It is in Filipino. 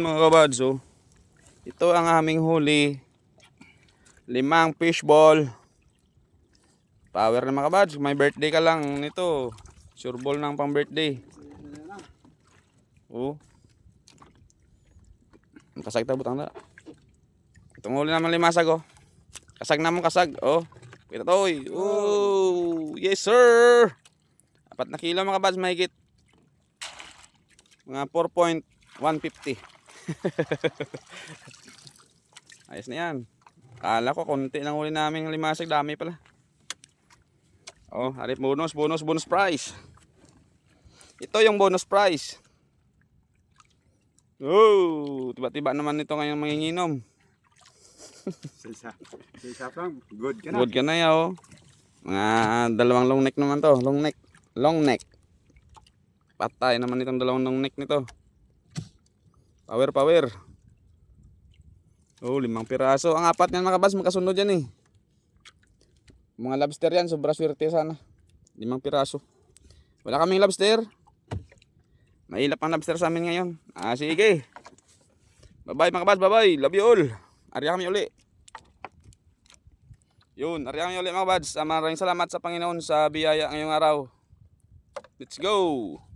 mga kabads oh. Ito ang aming huli. Limang fishball. Power na mga kabads. May birthday ka lang nito. Sure ball ng pang birthday. Oh. Kasag ta butang na. Itong huli naman limasag oh. Kasag naman kasag. Oh. Kita to oy. Oh. Yes sir. Apat na kilo mga kabads mahigit. Mga 4.150. Ayos na yan. Kala ko konti lang uli namin limasag. Dami pala. Oh, harip bonus, bonus, bonus prize. Ito yung bonus prize. Oh, tiba-tiba naman ito ngayong manginginom. Sa isa lang, good ka na. Good ka na ya, oh. Mga dalawang long neck naman to. Long neck. Long neck. Patay naman itong dalawang long neck nito. Power, power. Oh, limang piraso. Ang apat niyan mga kabas, magkasunod yan eh. Mga lobster yan, sobra swerte sana. Limang piraso. Wala kaming lobster. Mahilap ang lobster sa amin ngayon. Ah, sige. Bye-bye mga kabas, bye-bye. Love you all. Arya kami uli. Yun, arya kami uli mga bads. Ah, Maraming salamat sa Panginoon sa biyaya ngayong araw. Let's go!